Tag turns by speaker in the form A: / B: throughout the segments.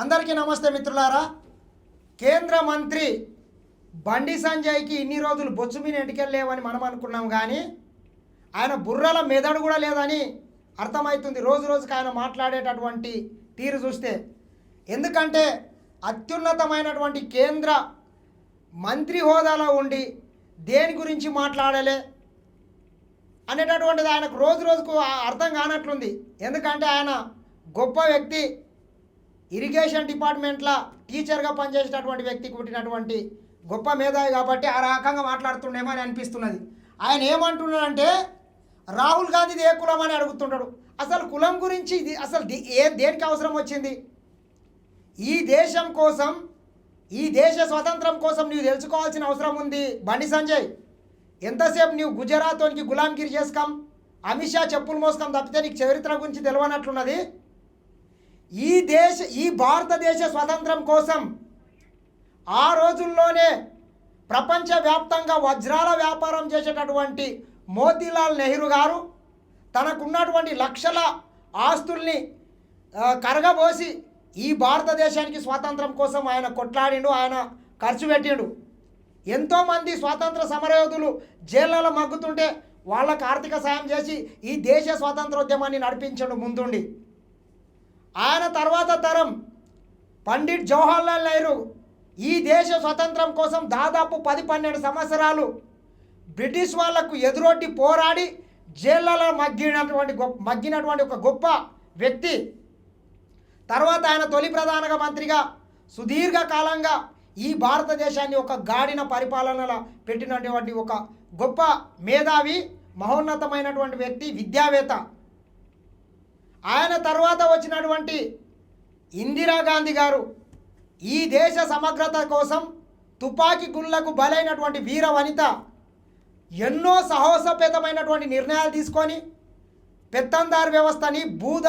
A: అందరికీ నమస్తే మిత్రులారా. కేంద్ర మంత్రి బండి సంజయ్కి ఇన్ని రోజులు బొచ్చు మీద ఎంటికలు మనం అనుకున్నాం కానీ ఆయన బుర్రల మెదడు కూడా లేదని అర్థమవుతుంది. రోజు రోజుకి ఆయన మాట్లాడేటటువంటి తీరు చూస్తే. ఎందుకంటే అత్యున్నతమైనటువంటి కేంద్ర మంత్రి హోదాలో ఉండి దేని గురించి మాట్లాడలే అనేటటువంటిది ఆయనకు రోజు రోజుకు ఆ- అర్థం కానట్లుంది. ఎందుకంటే ఆయన గొప్ప వ్యక్తి ఇరిగేషన్ డిపార్ట్మెంట్లో టీచర్గా పనిచేసేటటువంటి వ్యక్తికి పుట్టినటువంటి గొప్ప మేధావి కాబట్టి ఆ రకంగా మాట్లాడుతుండేమో అని అనిపిస్తున్నది. ఆయన ఏమంటున్నాడంటే రాహుల్ గాంధీది ఏ కులం? అని అడుగుతుంటాడు. అసలు కులం గురించి ఇది అసలు ఏ దేనికి అవసరం వచ్చింది? ఈ దేశం కోసం ఈ దేశ స్వతంత్రం కోసం నీవు తెలుసుకోవాల్సిన అవసరం ఉంది. బండి సంజయ్ ఎంతసేపు నీవు గుజరాత్కి గులాంగిరి చేసుకోం? అమిత్ షా చెప్పులు మోసుకోం తప్పితే నీకు చరిత్ర గురించి తెలియనట్లున్నది ఈ దేశ ఈ భారతదేశ స్వతంత్రం కోసం ఆ రోజుల్లోనే ప్రపంచవ్యాప్తంగా వజ్రాల వ్యాపారం చేసేటటువంటి మోతీలాల్ నెహ్రూ గారు తనకున్నటువంటి లక్షల ఆస్తుల్ని కరగబోసి ఈ భారతదేశానికి స్వాతంత్రం కోసం ఆయన కొట్లాడిండు ఆయన ఖర్చు పెట్టిండు. ఎంతోమంది స్వాతంత్ర సమరయోధులు జైళ్ళలో మగ్గుతుంటే వాళ్ళకు ఆర్థిక సాయం చేసి ఈ దేశ స్వాతంత్రోద్యమాన్ని నడిపించండు ముందుండి. ఆయన తర్వాత తరం పండిట్ జవహర్లాల్ నెహ్రూ ఈ దేశ స్వతంత్రం కోసం దాదాపు పది పన్నెండు సంవత్సరాలు బ్రిటిష్ వాళ్ళకు ఎదురొడ్డి పోరాడి జైళ్ళలో మగ్గినటువంటి గొప్ప మగ్గినటువంటి ఒక గొప్ప వ్యక్తి. తర్వాత ఆయన తొలి ప్రధాన మంత్రిగా సుదీర్ఘకాలంగా ఈ భారతదేశాన్ని ఒక గాడిన పరిపాలనలో పెట్టినటువంటి ఒక గొప్ప మేధావి మహోన్నతమైనటువంటి వ్యక్తి విద్యావేత్త. ఆయన తర్వాత వచ్చినటువంటి ఇందిరాగాంధీ గారు ఈ దేశ సమగ్రత కోసం తుపాకీ గుళ్ళకు బలైనటువంటి వీర వనిత ఎన్నో సాహసోపేతమైనటువంటి నిర్ణయాలు తీసుకొని పెత్తందారు వ్యవస్థని భూద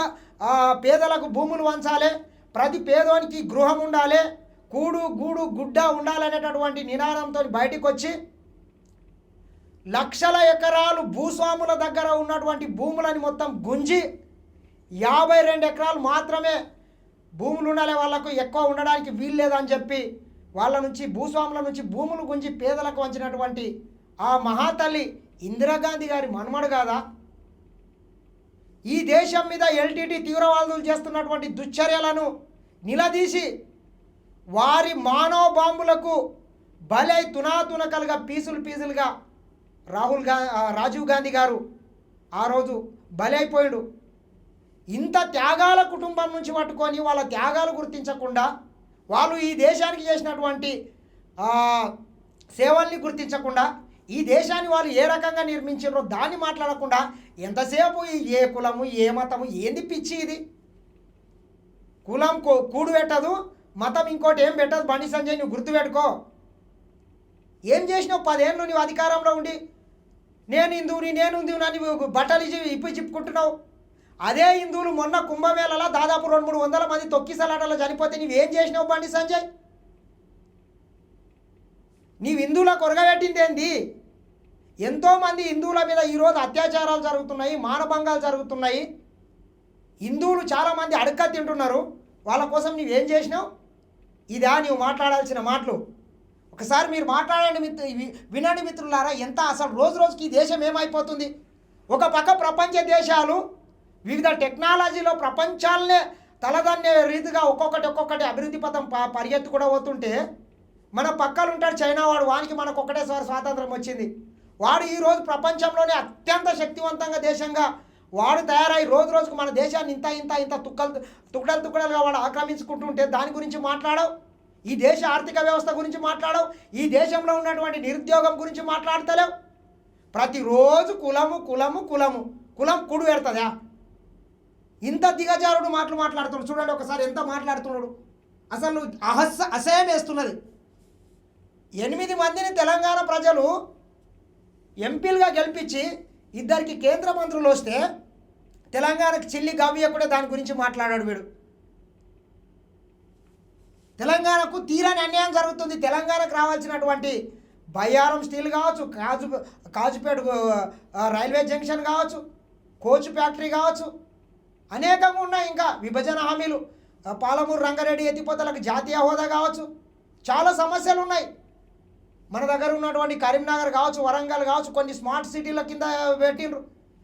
A: పేదలకు భూములు వంచాలి ప్రతి పేదోనికి గృహం ఉండాలి కూడు గూడు గుడ్డ ఉండాలనేటటువంటి నినాదంతో బయటకు వచ్చి లక్షల ఎకరాలు భూస్వాముల దగ్గర ఉన్నటువంటి భూములని మొత్తం గుంజి యాభై రెండు ఎకరాలు మాత్రమే భూములు ఉండాలి వాళ్ళకు ఎక్కువ ఉండడానికి వీలు లేదని చెప్పి వాళ్ళ నుంచి భూస్వాముల నుంచి భూములు గుంజి పేదలకు వంచినటువంటి ఆ మహాతల్లి ఇందిరాగాంధీ గారి మనుమడు కాదా? ఈ దేశం మీద ఎల్టీటీ తీవ్రవాదులు చేస్తున్నటువంటి దుశ్చర్యలను నిలదీసి వారి మానవ బాంబులకు బలై తునాతునకలుగా పీసులు పీసులుగా రాహుల్గా రాజీవ్ గాంధీ గారు ఆ రోజు బలైపోయాడు. ఇంత త్యాగాల కుటుంబం నుంచి పట్టుకొని వాళ్ళ త్యాగాలు గుర్తించకుండా వాళ్ళు ఈ దేశానికి చేసినటువంటి సేవల్ని గుర్తించకుండా ఈ దేశాన్ని వాళ్ళు ఏ రకంగా నిర్మించారో దాన్ని మాట్లాడకుండా ఎంతసేపు ఏ కులము ఏ మతము ఏంది పిచ్చి ఇది? కులం కూ- కూడు పెట్టదు మతం ఇంకోటి ఏం పెట్టదు బండి సంజయ్ నువ్వు గుర్తుపెట్టుకో ఏం చేసినావు? పదేళ్ళు నువ్వు అధికారంలో ఉండి నేను హిందువుని నేను హిందువుని అని నువ్వు బట్టలు ఇచ్చి ఇప్పి చెప్పుకుంటున్నావు అదే హిందువులు మొన్న కుంభమేళలో దాదాపు రెండు మూడు వందల మంది తొక్కిసలాటలో చనిపోతే నీవేం చేసినావు బండి సంజయ్? నీవు హిందువుల కొరగబెట్టింది ఏంది ఎంతోమంది హిందువుల మీద ఈరోజు అత్యాచారాలు జరుగుతున్నాయి మానభంగాలు జరుగుతున్నాయి. హిందువులు చాలామంది అడక్క తింటున్నారు. వాళ్ళ కోసం నీవేం చేసినావు? ఇదా నీవు మాట్లాడాల్సిన మాటలు. ఒకసారి మీరు మాట్లాడండి మిత్రు వినండి మిత్రులారా ఎంత అసలు రోజు రోజుకి ఈ దేశం ఏమైపోతుంది? ఒక పక్క ప్రపంచ దేశాలు వివిధ టెక్నాలజీలో ప్రపంచాలనే తలదన్నే రీతిగా ఒక్కొక్కటి ఒక్కొక్కటి అభివృద్ధి పథం ప పరిగెత్తు కూడా పోతుంటే మన పక్కలు ఉంటాడు చైనా వాడు వానికి మనకు ఒకటేసారి స్వాతంత్రం వచ్చింది. వాడు ఈరోజు ప్రపంచంలోనే అత్యంత శక్తివంతంగా దేశంగా వాడు తయారై రోజు రోజుకు మన దేశాన్ని ఇంత ఇంత ఇంత తుక్కలు తుక్కడలు తుక్కడలుగా వాడు ఆక్రమించుకుంటుంటే దాని గురించి మాట్లాడవు. ఈ దేశ ఆర్థిక వ్యవస్థ గురించి మాట్లాడవు. ఈ దేశంలో ఉన్నటువంటి నిరుద్యోగం గురించి మాట్లాడతలేవు. ప్రతిరోజు కులము కులము కులము. కులం కుడు పెడుతుందా? ఇంత దిగజారుడు మాటలు మాట్లాడుతున్నాడు. చూడండి ఒకసారి ఎంత మాట్లాడుతున్నాడు. అసలు అహస్స అసహ్యం వేస్తున్నది. ఎనిమిది మందిని తెలంగాణ ప్రజలు ఎంపీలుగా గెలిపించి ఇద్దరికి కేంద్ర మంత్రులు వస్తే తెలంగాణకి చిల్లి గవ్యకుడే దాని గురించి మాట్లాడాడు వీడు. తెలంగాణకు తీరని అన్యాయం జరుగుతుంది. తెలంగాణకు రావాల్సినటువంటి బయ్యారం స్టీల్ కావచ్చు కాజు కాజుపేట రైల్వే జంక్షన్ కావచ్చు కోచ్ ఫ్యాక్టరీ కావచ్చు అనేకంగా ఉన్నాయి ఇంకా విభజన హామీలు. పాలమూరు రంగారెడ్డి ఎత్తిపోతలకు జాతీయ హోదా కావచ్చు. చాలా సమస్యలు ఉన్నాయి మన దగ్గర ఉన్నటువంటి కరీంనగర్ కావచ్చు వరంగల్ కావచ్చు కొన్ని స్మార్ట్ సిటీల కింద పెట్టిండ్రు.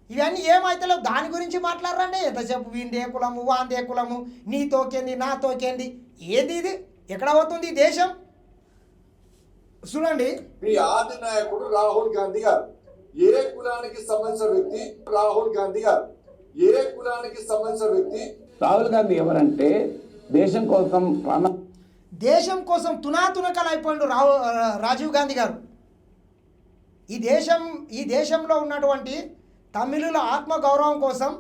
A: ఇవన్నీ ఏమైతలేవు దాని గురించి మాట్లాడరండి. ఎంతసేపు వీందే కులము వాందే కులము నీ తోకేంది నా తోకేంది? ఏది ఇది? ఎక్కడ పోతుంది దేశం? చూడండి.
B: మీ ఆది నాయకుడు రాహుల్ గాంధీ గారు. ఏ కులానికి సంబంధించిన వ్యక్తి? రాహుల్ గాంధీ గారు. ఏ కులానికి సంబంధించిన వ్యక్తి?
C: రాహుల్ గాంధీ ఎవరంటే దేశం కోసం ప్రాణ
A: దేశం కోసం తునాతునకలు అయిపోయిండు రాహు రాజీవ్ గాంధీ గారు. ఈ దేశం ఈ దేశంలో ఉన్నటువంటి తమిళుల ఆత్మగౌరవం కోసం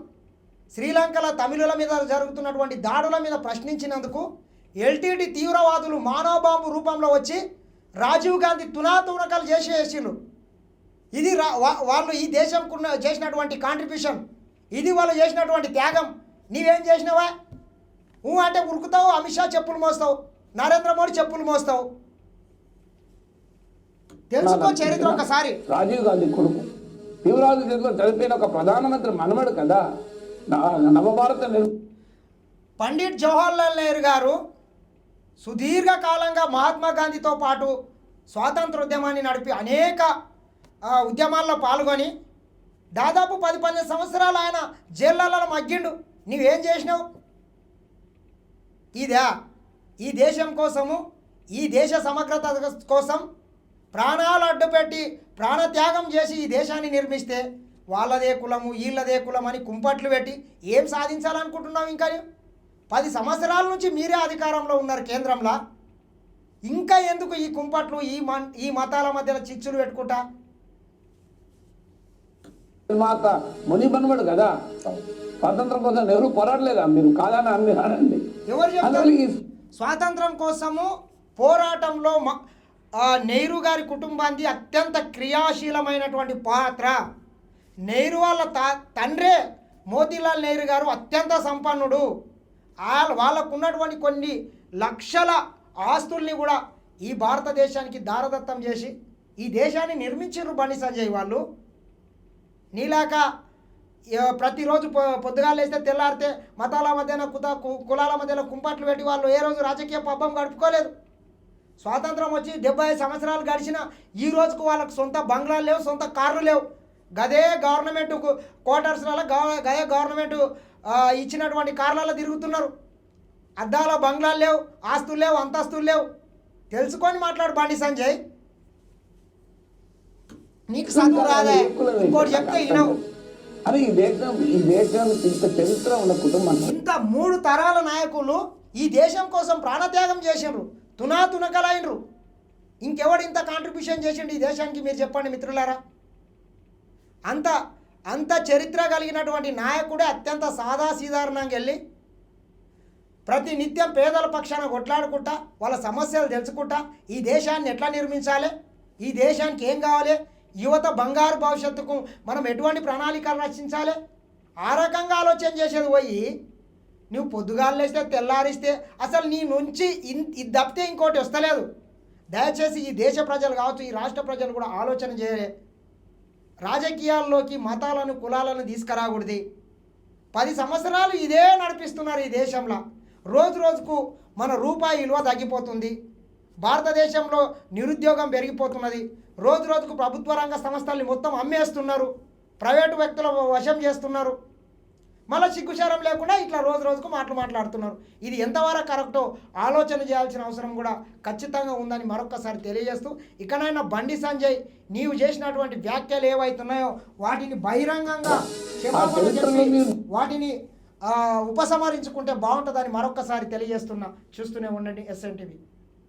A: శ్రీలంకలో తమిళుల మీద జరుగుతున్నటువంటి దాడుల మీద ప్రశ్నించినందుకు ఎల్టీటీ తీవ్రవాదులు మానవ బాంబు రూపంలో వచ్చి రాజీవ్ గాంధీ తునాతునకలు చేసి వేసిండ్రు ఇది రా వా- వాళ్ళు ఈ దేశంకున్న చేసినటువంటి కాంట్రిబ్యూషన్ ఇది వాళ్ళు చేసినటువంటి త్యాగం. నీవేం చేసినావా? ఊ అంటే ఉరుకుతావు అమిత్ షా చెప్పులు మోస్తావు నరేంద్ర మోడీ చెప్పులు మోస్తావు. తెలుసుకో చరిత్ర ఒకసారి.
C: రాజీవ్ గాంధీ కొడుకు. చేతిలో చనిపోయిన ఒక ప్రధానమంత్రి మనవడు కదా? నవభారత
A: పండిట్ జవహర్లాల్ నెహ్రూ గారు సుదీర్ఘ కాలంగా మహాత్మా గాంధీతో పాటు స్వాతంత్ర ఉద్యమాన్ని నడిపి అనేక ఉద్యమాల్లో పాల్గొని దాదాపు పది పన్నెండు సంవత్సరాలు ఆయన జైళ్ళలో మగ్గిండు. నీవేం చేసినావు? ఇదా ఈ దేశం కోసము ఈ దేశ సమగ్రత కోసం ప్రాణాలు అడ్డుపెట్టి ప్రాణత్యాగం చేసి ఈ దేశాన్ని నిర్మిస్తే వాళ్ళదే కులము వీళ్ళదే కులం అని కుంపట్లు పెట్టి ఏం సాధించాలనుకుంటున్నావు ఇంకా పది సంవత్సరాల నుంచి మీరే అధికారంలో ఉన్నారు కేంద్రంలో. ఇంకా ఎందుకు ఈ కుంపట్లు ఈ మన్ ఈ మతాల మధ్యలో చిచ్చులు పెట్టుకుంటా?
C: నిర్మాత ముని మనవడు కదా. స్వాతంత్రం కోసం నెహ్రూ పోరాడలేదా? మీరు కాదని అన్ని అనండి
A: ఎవరు స్వాతంత్రం కోసము పోరాటంలో నెహ్రూ గారి కుటుంబానికి అత్యంత క్రియాశీలమైనటువంటి పాత్ర. నెహ్రూ వాళ్ళ తా తండ్రే మోతీలాల్ నెహ్రూ గారు అత్యంత సంపన్నుడు. వాళ్ళ వాళ్ళకు ఉన్నటువంటి కొన్ని లక్షల ఆస్తుల్ని కూడా ఈ భారతదేశానికి దారదత్తం చేసి ఈ దేశాన్ని నిర్మించారు బండి సంజయ్ వాళ్ళు. నీలాక ప్రతిరోజు పొ పొద్దుగాలేస్తే తెల్లారితే మతాల మధ్యన కుత కు- కులాల మధ్యన కుంపట్లు పెట్టి వాళ్ళు ఏ రోజు రాజకీయ పబ్బం గడుపుకోలేదు. స్వాతంత్రం వచ్చి డెబ్బై ఐదు సంవత్సరాలు గడిచిన ఈ రోజుకు వాళ్ళకు సొంత బంగ్లాలు లేవు సొంత కార్లు లేవు. గదే గవర్నమెంట్ క్వార్టర్స్లలో గదే గవర్నమెంట్ ఇచ్చినటువంటి కార్లలో తిరుగుతున్నారు. అద్దాల బంగ్లాలు లేవు ఆస్తులు లేవు అంతస్తులు లేవు. తెలుసుకొని మాట్లాడు బండి సంజయ్. నీకు చదువు రాదే ఇంకోటి చెప్తే వినవు.
C: అరే ఈ దేశం ఈ దేశానికి ఇంత చరిత్ర ఉన్న కుటుంబం.
A: ఇంత మూడు తరాల నాయకులు ఈ దేశం కోసం ప్రాణత్యాగం చేసిండ్రు. తునా తునకలైనరు ఇంకెవడు ఇంత కాంట్రిబ్యూషన్ చేసిండు ఈ దేశానికి? మీరు చెప్పండి మిత్రులారా. అంత అంత చరిత్ర కలిగినటువంటి నాయకుడే అత్యంత సాదాసీదారణంగా వెళ్ళి ప్రతి నిత్యం పేదల పక్షాన కొట్లాడుకుంటా వాళ్ళ సమస్యలు తెలుసుకుంటా ఈ దేశాన్ని ఎట్లా నిర్మించాలి? ఈ దేశానికి ఏం కావాలి? యువత బంగారు భవిష్యత్తుకు మనం ఎటువంటి ప్రణాళికలు రచించాలి? ఆ రకంగా ఆలోచన చేసేది పోయి నువ్వు పొద్దుగాలు లేస్తే తెల్లారిస్తే అసలు నీ నుంచి ఇన్ ఇది తప్పితే ఇంకోటి వస్తలేదు. దయచేసి ఈ దేశ ప్రజలు కావచ్చు ఈ రాష్ట్ర ప్రజలు కూడా ఆలోచన చేయలే రాజకీయాల్లోకి మతాలను కులాలను తీసుకురాకూడదు. పది సంవత్సరాలు ఇదే నడిపిస్తున్నారు ఈ దేశంలో. రోజు రోజుకు మన రూపాయి విలువ తగ్గిపోతుంది. భారతదేశంలో నిరుద్యోగం పెరిగిపోతున్నది. రోజు రోజుకు ప్రభుత్వ రంగ సంస్థల్ని మొత్తం అమ్మేస్తున్నారు. ప్రైవేటు వ్యక్తుల వశం చేస్తున్నారు. మళ్ళీ సిగ్గుచారం లేకుండా ఇట్లా రోజు రోజుకు మాటలు మాట్లాడుతున్నారు. ఇది ఎంతవరకు కరెక్టో ఆలోచన చేయాల్సిన అవసరం కూడా ఖచ్చితంగా ఉందని మరొకసారి తెలియజేస్తూ ఇకనైనా బండి సంజయ్ నీవు చేసినటువంటి వ్యాఖ్యలు ఏవైతున్నాయో వాటిని బహిరంగంగా క్షమాపణ చెప్పి వాటిని ఉపసంహరించుకుంటే బాగుంటుందని మరొకసారి తెలియజేస్తున్నా. చూస్తూనే ఉండండి ఎస్ఎన్టీవీ